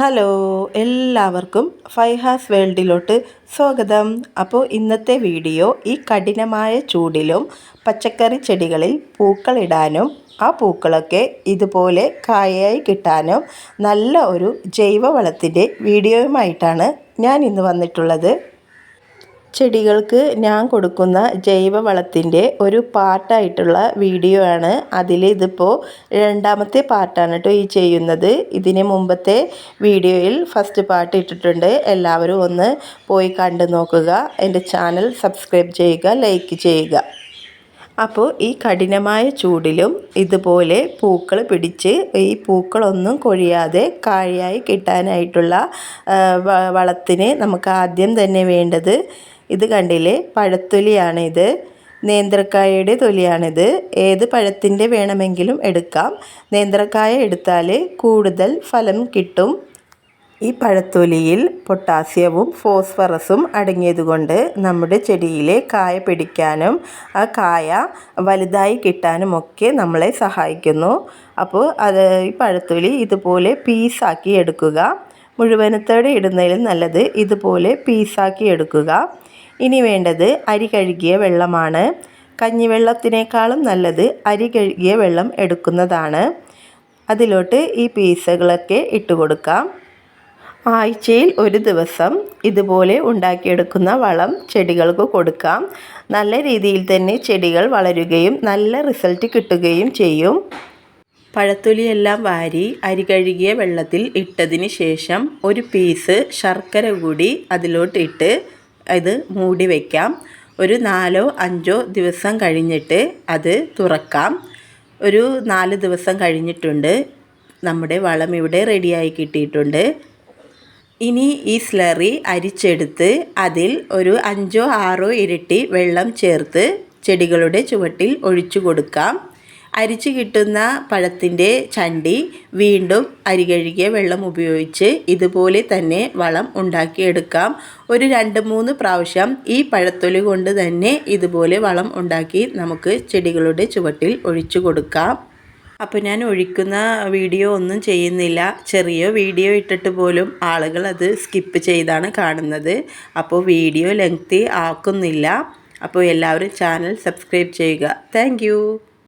Hello എല്ലാവർക്കും ഫൈഹാസ് വേൾഡിലോട്ട് സ്വാഗതം. അപ്പോൾ ഇന്നത്തെ വീഡിയോ ഈ കഠിനമായ ചൂടിലും പച്ചക്കറി ചെടികളിൽ പൂക്കളിടാനും ആ പൂക്കളൊക്കെ ഇതുപോലെ കായയായി കിട്ടാനും നല്ല ഒരു ജൈവവളത്തിന്റെ വീഡിയോയുമായിട്ടാണ് ഞാൻ ഇന്ന് വന്നിട്ടുള്ളത്. ചെടികൾക്ക് ഞാൻ കൊടുക്കുന്ന ജൈവവളത്തിന്റെ ഒരു പാർട്ടായിട്ടുള്ള വീഡിയോ ആണ് അതിൽ ഇതിപ്പോൾ രണ്ടാമത്തെ പാർട്ടാണ് കേട്ടോ ഈ ചെയ്യുന്നത്. ഇതിന് മുമ്പത്തെ വീഡിയോയിൽ ഫസ്റ്റ് പാർട്ട് ഇട്ടിട്ടുണ്ട്. എല്ലാവരും ഒന്ന് പോയി കണ്ടു നോക്കുക. എന്റെ ചാനൽ സബ്സ്ക്രൈബ് ചെയ്യുക ലൈക്ക് ചെയ്യുക. അപ്പോൾ ഈ കഠിനമായ ചൂടിലും ഇതുപോലെ പൂക്കൾ പിടിച്ച് ഈ പൂക്കളൊന്നും കൊഴിയാതെ കാഴിയായി കിട്ടാനായിട്ടുള്ള വളത്തിന് നമുക്ക് ആദ്യം തന്നെ വേണ്ടത് ഇത് കണ്ടില്ലേ? പഴത്തൊലിയാണ് ഇത് നേന്ത്രക്കായയുടെ തൊലിയാണിത്. ഏത് പഴത്തിന്റെ വേണമെങ്കിലും എടുക്കാം. നേന്ത്രക്കായ എടുത്താൽ കൂടുതൽ ഫലം കിട്ടും. ഈ പഴത്തൊലിയിൽ പൊട്ടാസ്യവും ഫോസ്ഫറസും അടങ്ങിയതുകൊണ്ട് നമ്മുടെ ചെടിയിലെ കായ പിടിക്കാനും ആ കായ വലുതായി കിട്ടാനുമൊക്കെ നമ്മളെ സഹായിക്കുന്നു. അപ്പോൾ അത് ഈ പഴത്തൊലി ഇതുപോലെ പീസാക്കി എടുക്കുക. മുഴുവനത്തോടെ ഇടുന്നതിലും നല്ലത് ഇതുപോലെ പീസാക്കി എടുക്കുക. ഇനി വേണ്ടത് അരി കഴുകിയ വെള്ളമാണ്. കഞ്ഞിവെള്ളത്തിനേക്കാളും നല്ലത് അരി കഴുകിയ വെള്ളം എടുക്കുന്നതാണ്. അതിലോട്ട് ഈ പീസുകളൊക്കെ ഇട്ട് കൊടുക്കാം. ആഴ്ചയിൽ ഒരു ദിവസം ഇതുപോലെ ഉണ്ടാക്കിയെടുക്കുന്ന വളം ചെടികൾക്ക് കൊടുക്കാം. നല്ല രീതിയിൽ തന്നെ ചെടികൾ വളരുകയും നല്ല റിസൾട്ട് കിട്ടുകയും ചെയ്യും. പഴത്തൊലിയെല്ലാം വാരി അരി കഴുകിയ വെള്ളത്തിൽ ഇട്ടതിന് ശേഷം ഒരു പീസ് ശർക്കര കൂടി അതിലോട്ട് ഇട്ട് ഇത് മൂടി വയ്ക്കാം ഒരു നാലോ അഞ്ചോ ദിവസം കഴിഞ്ഞിട്ട് അത് തുറക്കാം. ഒരു നാല് ദിവസം കഴിഞ്ഞിട്ടുണ്ട്. നമ്മുടെ വളം ഇവിടെ റെഡിയായി കിട്ടിയിട്ടുണ്ട്. ഇനി ഈ സ്ലറി അരിച്ചെടുത്ത് അതിൽ ഒരു അഞ്ചോ ആറോ ഇരട്ടി വെള്ളം ചേർത്ത് ചെടികളുടെ ചുവട്ടിൽ ഒഴിച്ചു കൊടുക്കാം. അരിച്ച് കിട്ടുന്ന പഴത്തിന്റെ ചണ്ടി വീണ്ടും അരി കഴുകിയ വെള്ളം ഉപയോഗിച്ച് ഇതുപോലെ തന്നെ വളം ഉണ്ടാക്കിയെടുക്കാം. ഒരു രണ്ട് മൂന്ന് പ്രാവശ്യം ഈ പഴത്തൊലി കൊണ്ട് തന്നെ ഇതുപോലെ വളം ഉണ്ടാക്കി നമുക്ക് ചെടികളുടെ ചുവട്ടിൽ ഒഴിച്ചു കൊടുക്കാം. അപ്പോൾ ഞാൻ ഒഴിക്കുന്ന വീഡിയോ ഒന്നും ചെയ്യുന്നില്ല. ചെറിയ വീഡിയോ ഇട്ടിട്ട് പോലും ആളുകൾ അത് സ്കിപ്പ് ചെയ്താണ് കാണുന്നത്. അപ്പോൾ വീഡിയോ ലെങ്തി ആക്കുന്നില്ല. അപ്പോൾ എല്ലാവരും ചാനൽ സബ്സ്ക്രൈബ് ചെയ്യുക. താങ്ക്